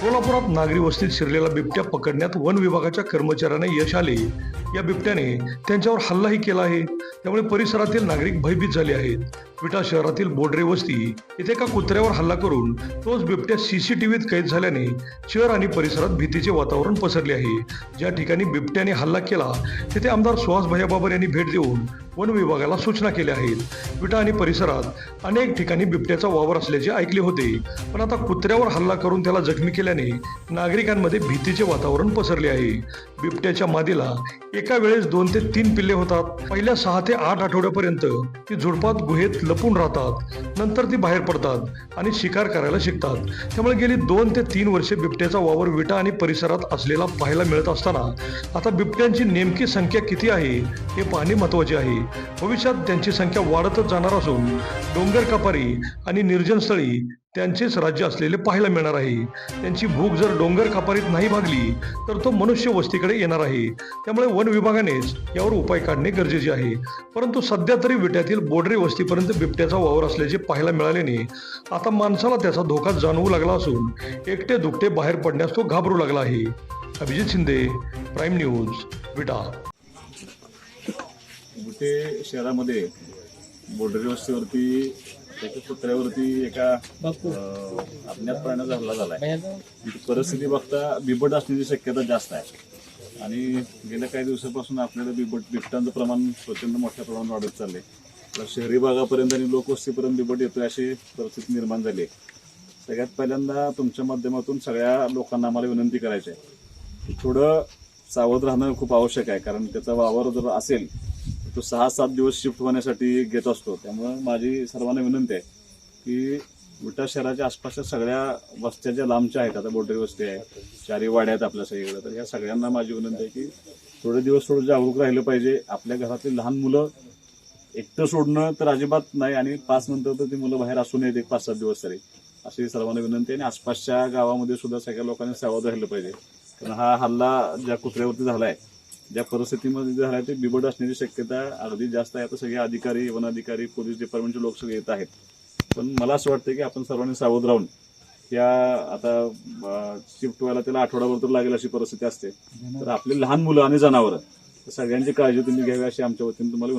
कोल्हापुरात नागरी वस्तीत शिरलेला बिबट्या पकडण्यात वन विभागाच्या कर्मचाऱ्यांना यश आले. या बिबट्याने त्यांच्यावर हल्लाही केला आहे. त्यामुळे परिसरातील नागरिक भयभीत झाले आहेत. विटा शहरातील बोडरे वस्ती येथे एका कुत्र्यावर हल्ला करून तोच बिबट्या सीसीटीव्हीत कैद झाल्याने शहर आणि परिसरात भीतीचे वातावरण पसरले आहे. ज्या ठिकाणी बिबट्याने हल्ला केला तिथे आमदार सुहास भैयाबाबर यांनी भेट देऊन वन विभागाला सूचना केल्या आहेत. विटा आणि परिसरात अनेक ठिकाणी बिबट्याचा वावर असल्याचे ऐकले होते. पण आता कुत्र्यावर हल्ला करून त्याला जखमी केल्याने नागरिकांमध्ये भीतीचे वातावरण पसरले आहे. बिबट्याच्या मादीला एका वेळेस दोन ते तीन पिल्ले होतात. पहिल्या सहा ते आठ आठवड्यापर्यंत ती झुडपात गुहेत लपून राहतात. नंतर ती बाहेर पडतात आणि शिकार करायला शिकतात. त्यामुळे गेली दोन ते तीन वर्षे बिबट्याचा वावर विटा आणि परिसरात असलेला पाहायला मिळत असताना आता बिबट्यांची नेमकी संख्या किती आहे हे पाहणे महत्त्वाचे आहे. भविष्यात त्यांची संख्या वाढतच जाणार असून डोंगर कपारी आणि निर्जन स्थळी त्यांचेच राज्य असलेले पाहायला मिळणार आहे. त्यांची भूक जर डोंगर कपारीत नाही भागली तर तो मनुष्य वस्तीकडे येणार आहे. त्यामुळे वन विभागानेच यावर उपाय काढणे गरजेचे आहे. परंतु सध्या तरी विट्यातील बोडरे वस्तीपर्यंत बिबट्याचा वावर असल्याचे पाहायला मिळाल्याने आता माणसाला त्याचा धोका जाणवू लागला असून एकटे दुकटे बाहेर पडण्यास तो घाबरू लागला आहे. Abhijit Shinde prime news Vita. शहरामध्ये बोर्डरी वस्तीवरती एका कुत्र्यावरती एका अज्ञात प्राण्याचा हल्ला झालाय. ती परिस्थिती बघता बिबट असण्याची शक्यता जास्त आहे. आणि गेल्या काही दिवसापासून आपल्याला बिबट बिबटांचं प्रमाण प्रचंड मोठ्या प्रमाणात वाढत चाललंय. तर शहरी भागापर्यंत आणि लोकवस्तीपर्यंत बिबट येतोय अशी परिस्थिती निर्माण झाली आहे. सगळ्यात पहिल्यांदा तुमच्या माध्यमातून सगळ्या लोकांना आम्हाला विनंती करायची आहे की थोडं सावध राहणं खूप आवश्यक आहे. कारण त्याचा वावर जर असेल तो सहा सात दिवस शिफ्ट होण्यासाठी घेत असतो. त्यामुळं माझी सर्वांना विनंती आहे की विटा शहराच्या आसपासच्या सगळ्या वस्त्या ज्या लांबच्या आहेत आता बोटरी वस्ती आहे चारी वाड्या आहेत आपल्या सगळीकडे तर या सगळ्यांना माझी विनंती आहे की थोडे दिवस थोडं जागरूक राहिलं पाहिजे. आपल्या घरातली लहान मुलं एकटं सोडणं तर अजिबात नाही आणि पाच नंतर तर ती मुलं बाहेर असू नयेत एक पाच सात दिवस तरी. अशी सर्वांना विनंती आहे आणि आसपासच्या गावामध्ये सुद्धा सगळ्या लोकांनी सावध राहिलं पाहिजे. कारण हा हल्ला ज्या कुत्र्यावरती आहे ज्या परिस्थितीमध्ये झालाय ते बिबट असण्याची शक्यता अगदी जास्त आहे. आता सगळे अधिकारी वन अधिकारी पोलीस डिपार्टमेंटचे लोक सगळे येत आहेत. पण मला असं वाटतं की आपण सर्वांनी सावध राहून या आता शिफ्ट व्हायला त्याला आठवडाभर तर लागेल अशी परिस्थिती असते. तर आपली लहान मुलं आणि जनावरं सगळ्यांची काळजी तुम्ही घ्यावी अशी आमच्या वतीने तुम्हाला